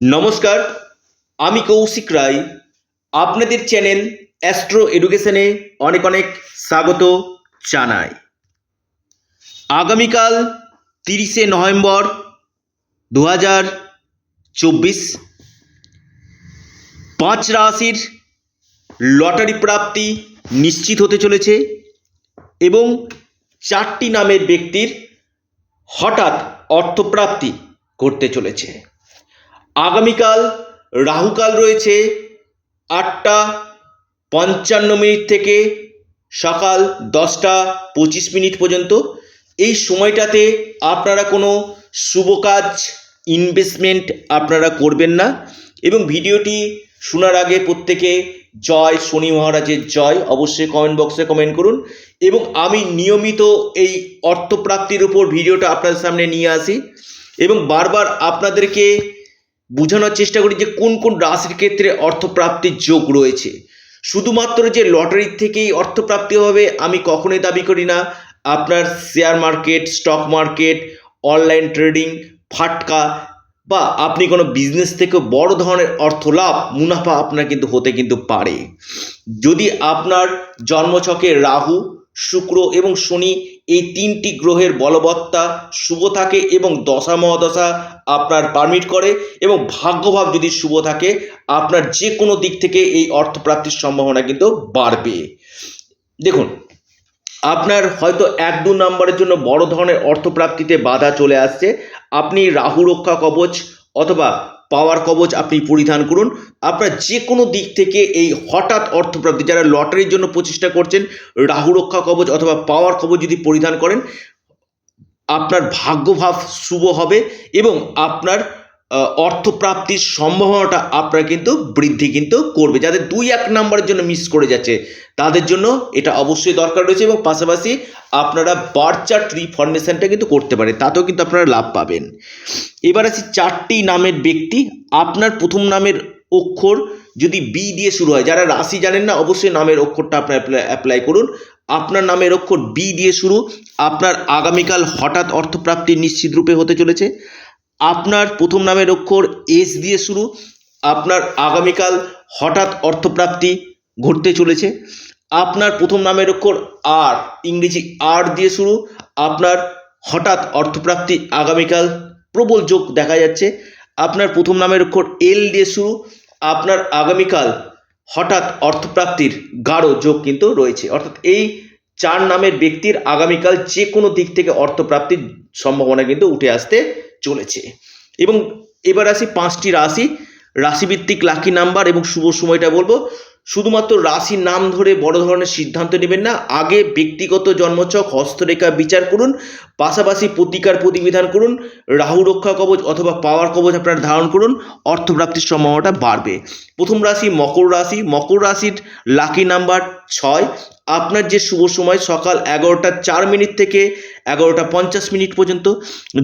নমস্কার, আমি কৌশিক রায়। আপনাদের চ্যানেল অ্যাস্ট্রো এডুকেশনে অনেক অনেক স্বাগত জানাই। আগামীকাল তিরিশে নভেম্বর দু হাজার চব্বিশ, পাঁচ রাশির লটারি প্রাপ্তি নিশ্চিত হতে চলেছে এবং চারটি নামের ব্যক্তির হঠাৎ অর্থপ্রাপ্তি করতে চলেছে। আগামীকাল, রাহুকাল রয়েছে আটটা পঞ্চান্ন মিনিট থেকে সকাল দশটা পঁচিশ মিনিট পর্যন্ত। এই সময়টাতে আপনারা কোনো শুভ কাজ ইনভেস্টমেন্ট আপনারা করবেন না এবং ভিডিওটি শোনার আগে প্রত্যেকে জয়, শনি মহারাজের জয় অবশ্যই কমেন্ট বক্সে কমেন্ট করুন এবং আমি নিয়মিত এই অর্থপ্রাপ্তির উপর ভিডিওটা আপনাদের সামনে নিয়ে আসি এবং বারবার আপনাদেরকে বোঝানোর চেষ্টা করি যে কোন কোন রাশির ক্ষেত্রে অর্থপ্রাপ্তির যোগ রয়েছে। শুধুমাত্র যে লটারির থেকেই অর্থপ্রাপ্তি হবে, আমি কখনোই দাবি করি না। আপনার share market, stock market, online trading, ফাটকা বা আপনি কোনো বিজনেস থেকে বড় ধরনের অর্থ লাভ মুনাফা আপনার কিন্তু হতে কিন্তু পারে। যদি আপনার জন্মছকে রাহু শুক্র এবং শনি এই তিনটি গ্রহের বলবত্তা, শুভ থাকে এবং দশা মহাদশা আপনার পারমিট করে এবং ভাগ্যভাব যদি শুভ থাকে, আপনার যে কোনো দিক থেকে এই অর্থপ্রাপ্তির সম্ভাবনা কিন্তু বাড়বে। দেখুন, আপনার হয়তো এক দু নম্বরের জন্য বড় ধরনের অর্থপ্রাপ্তিতে বাধা চলে আসছে। আপনি রাহু রক্ষা কবচ অথবা পাওয়ার কবচ আপনি পরিধান করুন। আপনার যে কোনো দিক থেকে এই হঠাৎ অর্থপ্রাপ্তি যারা লটারির জন্য প্রচেষ্টা করছেন, রাহু রক্ষা কবচ অথবা পাওয়ার কবচ যদি পরিধান করেন, আপনার ভাগ্যভাব শুভ হবে এবং আপনার অর্থপ্রাপ্তির সম্ভাবনাটা আপনার কিন্তু বৃদ্ধি কিন্তু করবে। যাদের দুই এক নাম্বারের জন্য মিস করে যাচ্ছে, তাদের জন্য এটা অবশ্যই দরকার রয়েছে এবং পাশাপাশি আপনারা বার্চার ট্রি ফর্মেশনটা কিন্তু করতে পারে তাতেও কিন্তু আপনারা লাভ পাবেন। এবার আছে চারটি নামের ব্যক্তি। আপনার প্রথম নামের অক্ষর যদি বি দিয়ে শুরু হয়, যারা রাশি জানেন না, অবশ্যই নামের অক্ষরটা আপনার অ্যাপ্লাই করুন। আপনার নামের অক্ষর বি দিয়ে শুরু। আপনার আগামীকাল হঠাৎ অর্থপ্রাপ্তি নিশ্চিত রূপে হতে চলেছে। আপনার প্রথম নামের অক্ষর এস দিয়ে শুরু। আপনার আগামীকাল হঠাৎ অর্থপ্রাপ্তি ঘটতে চলেছে। আপনার প্রথম নামের অক্ষর আর ইংরেজি আর দিয়ে শুরু। আপনার হঠাৎ অর্থপ্রাপ্তি আগামীকাল প্রবল যোগ দেখা যাচ্ছে। আপনার প্রথম নামের অক্ষর এল দিয়ে শুরু। আপনার আগামীকাল হঠাৎ অর্থপ্রাপ্তির গাঢ় যোগ কিন্তু রয়েছে। অর্থাৎ এই চার নামের ব্যক্তির আগামীকাল যে কোনো দিক থেকে অর্থপ্রাপ্তির সম্ভাবনা কিন্তু উঠে আসতে চলেছে। এবং এবার আসি পাঁচটি রাশি। রাশিভিত্তিক লাকি নাম্বার এবং শুভ সময়টা বলব। শুধুমাত্র রাশির নাম ধরে বড় ধরনের সিদ্ধান্ত নেবেন না, আগে ব্যক্তিগত জন্মছক হস্তরেখা বিচার করুন, পাশাপাশি প্রতিকার প্রতিবিধান করুন, রাহু রক্ষা কবচ অথবা পাওয়ার কবচ আপনারা ধারণ করুন, অর্থপ্রাপ্তির সম্ভাবনাটা বাড়বে। প্রথম রাশি মকর রাশি, মকর রাশির লাকি নাম্বার ছয়। আপনার যে শুভ সময় সকাল এগারোটা চার মিনিট থেকে এগারোটা পঞ্চাশ মিনিট পর্যন্ত।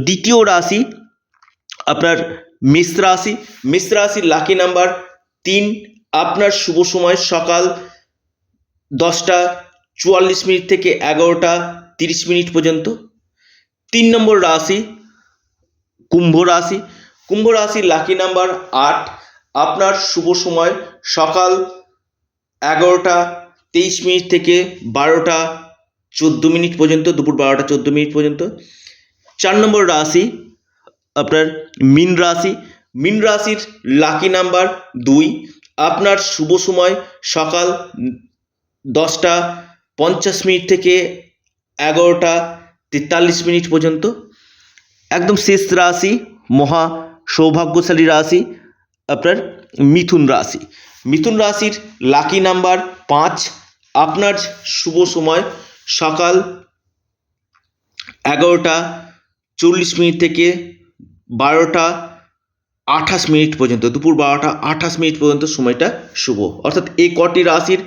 দ্বিতীয় রাশি আপনার মিশ্র রাশি, মিশ্র রাশির লাকি নাম্বার তিন। আপনার শুভ সময় সকাল দশটা চুয়াল্লিশ মিনিট থেকে এগারোটা তিরিশ মিনিট পর্যন্ত। তিন নম্বর রাশি, কুম্ভ রাশি। কুম্ভ রাশির লাকি নাম্বার আট। আপনার শুভ সময় সকাল এগারোটা তেইশ মিনিট থেকে বারোটা চোদ্দ মিনিট পর্যন্ত, দুপুর বারোটা চোদ্দ মিনিট পর্যন্ত। চার নম্বর রাশি, আপনার মিন রাশি। মিন রাশির লাকি নাম্বার দুই। আপনার শুভ সময় সকাল দশটা পঞ্চাশ মিনিট থেকে এগারোটা তেতাল্লিশ মিনিট পর্যন্ত। একদম শেষ রাশি, মহা সৌভাগ্যশালী রাশি, আপনার মিথুন রাশি। মিথুন রাশির লাকি নাম্বার পাঁচ। আপনার শুভ সময় সকাল এগারোটা চল্লিশ মিনিট থেকে বারোটা আঠাশ মিনিট পর্যন্ত, দুপুর বারোটা, আঠাশ মিনিট পর্যন্ত সময়টা শুভ। অর্থাৎ এই কটি রাশির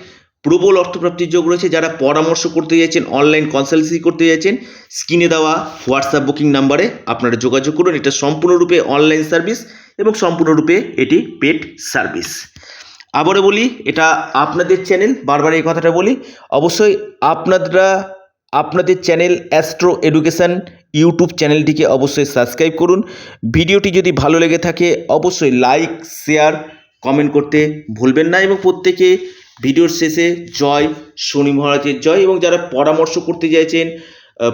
প্রবল অর্থপ্রাপ্তির যোগ রয়েছে যারা পরামর্শ করতে চাইছেন অনলাইন কনসালটেন্সি করতে চাইছেন স্ক্রিনে দেওয়া হোয়াটসঅ্যাপ বুকিং নাম্বারে আপনারা যোগাযোগ করুন। এটা সম্পূর্ণরূপে অনলাইন সার্ভিস এবং সম্পূর্ণরূপে এটি পেড সার্ভিস আবারও বলি, এটা আপনাদের চ্যানেল বারবার এই কথাটা বলি, অবশ্যই আপনারা আপনাদের চ্যানেল অ্যাস্ট্রো এডুকেশন ইউটিউব চ্যানেলটিকে অবশ্যই সাবস্ক্রাইব করুন। ভিডিওটি যদি ভালো লেগে থাকে, অবশ্যই লাইক, শেয়ার, কমেন্ট করতে ভুলবেন না এবং প্রত্যেকে ভিডিওর শেষে জয়, শনি মহারাজের জয় এবং যারা পরামর্শ করতে চাইছেন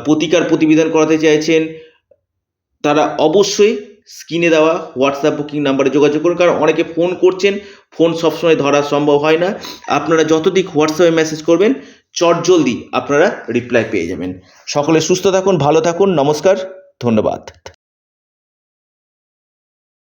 প্রতিকার প্রতিবিধান করাতে চাইছেন, তারা অবশ্যই স্ক্রিনে দেওয়া হোয়াটসঅ্যাপ বুকিং নাম্বারে যোগাযোগ করুন। কারণ অনেকে ফোন করছেন, ফোন সবসময় ধরা সম্ভব হয় না। আপনারা যতদিক হোয়াটসঅ্যাপে মেসেজ করবেন চটজলদি আপনারা রিপ্লাই পেয়ে যাবেন। সকলে সুস্থ থাকুন ভালো থাকুন নমস্কার ধন্যবাদ।